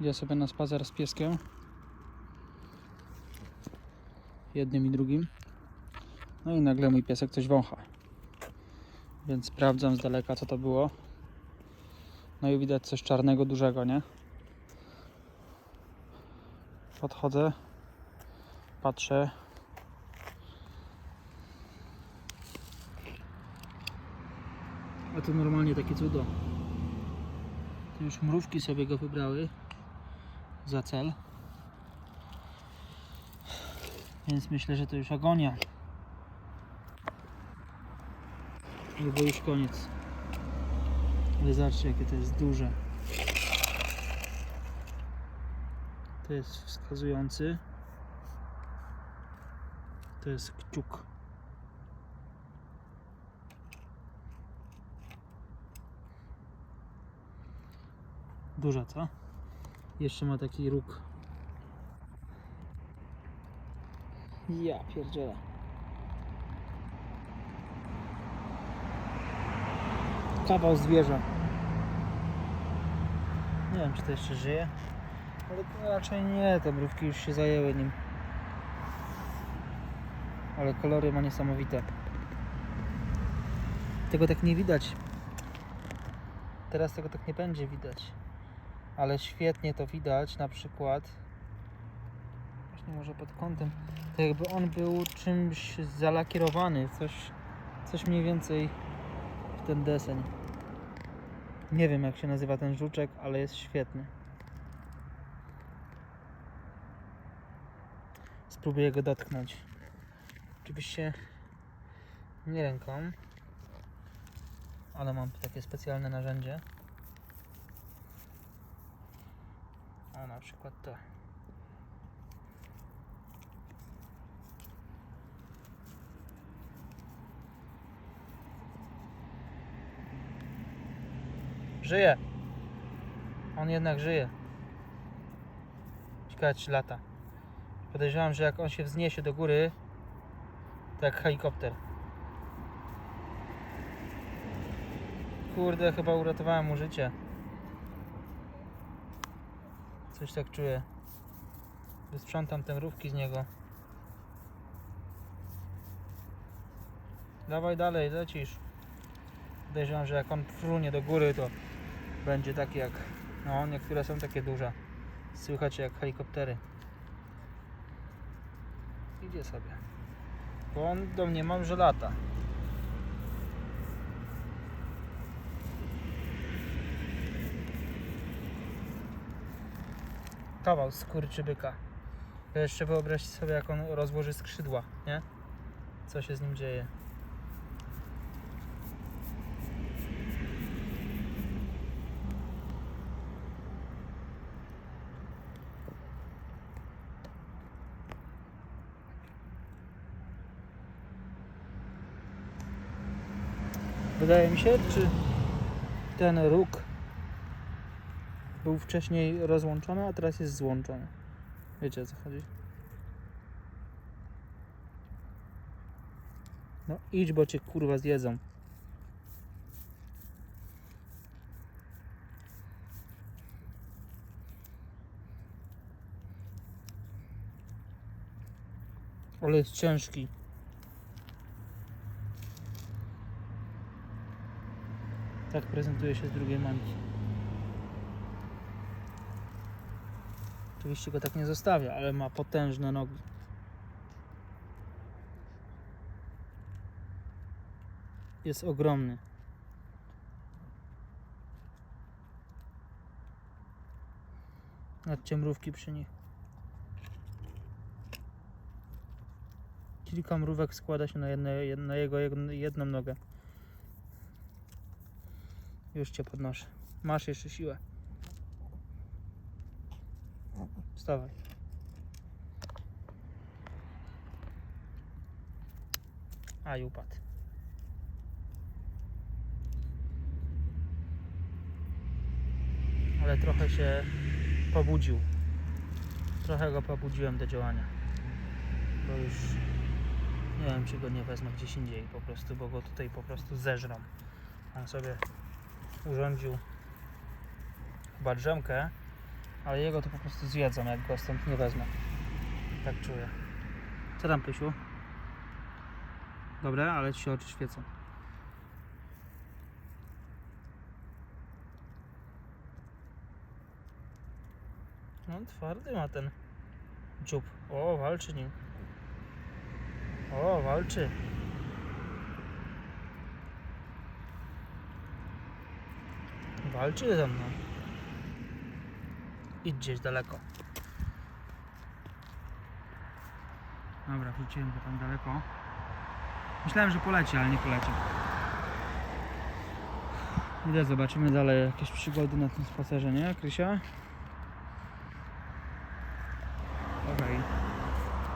Idę sobie na spacer z pieskiem. Jednym i drugim. No i nagle mój piesek coś wącha. Więc sprawdzam z daleka co to było. No i widać coś czarnego, dużego, nie? Podchodzę, patrzę. A to normalnie takie cudo. To już mrówki sobie go wybrały za cel. Więc myślę, że to już agonia. Albo już koniec. Ale zobaczcie jakie to jest duże. To jest wskazujący. To jest kciuk. Duża, co? Jeszcze ma taki róg. Ja pierdzielę. Kawał zwierza. Nie wiem, czy to jeszcze żyje. Ale raczej nie, te mrówki już się zajęły nim. Ale kolory ma niesamowite. Tego tak nie widać. Teraz tego tak nie będzie widać. Ale świetnie to widać na przykład. Właśnie może pod kątem. To jakby on był czymś zalakierowany. Coś, coś mniej więcej w ten deseń. Nie wiem jak się nazywa ten żuczek, ale jest świetny. Spróbuję go dotknąć. Oczywiście nie ręką, ale mam takie specjalne narzędzie. O, na przykład to. Żyje. On jednak żyje. Ciekawe czy lata. Podejrzewam, że jak on się wzniesie do góry, to jak helikopter. Kurde, chyba uratowałem mu życie. Coś tak czuję. Wysprzątam te mrówki z niego. Dawaj dalej, lecisz. Podejrzewam, że jak on frunie do góry, to będzie taki jak. No, niektóre są takie duże. Słychać jak helikoptery. Idzie sobie. Bo on do mnie mam, że lata. Kawał skurczybyka. To Jeszcze wyobraźcie sobie, jak on rozłoży skrzydła, nie? Co się z nim dzieje. Wydaje mi się, czy ten róg był wcześniej rozłączony, a teraz jest złączony. Wiecie o co chodzi? No idź, bo cię kurwa zjedzą. Ale jest ciężki. Tak prezentuje się z drugiej mańki. Oczywiście go tak nie zostawia, ale ma potężne nogi. Jest ogromny. Nadcie mrówki przy nich. Kilka mrówek składa się na, jedne, na jego jedną- nogę. Już cię podnoszę. Masz jeszcze siłę. Wstawaj. A i upadł. Ale trochę się pobudził. Trochę go pobudziłem do działania. Bo już nie wiem, czy go nie wezmę gdzieś indziej po prostu, bo go tutaj po prostu zeżrą. On sobie urządził chyba drzemkę Ale jego to po prostu zjedzą, jak go stąd nie wezmę. Tak czuję. Co tam, Pysiu? Dobre, ale ci się oczy świecą. No, twardy ma ten dziób. O, walczy nim. O, walczy. Walczy ze mną. Idź gdzieś daleko. Dobra, wrzuciłem go tam daleko. Myślałem, że poleci, ale nie poleciał. Idę, zobaczymy dalej jakieś przygody na tym spacerze, nie, Krysia?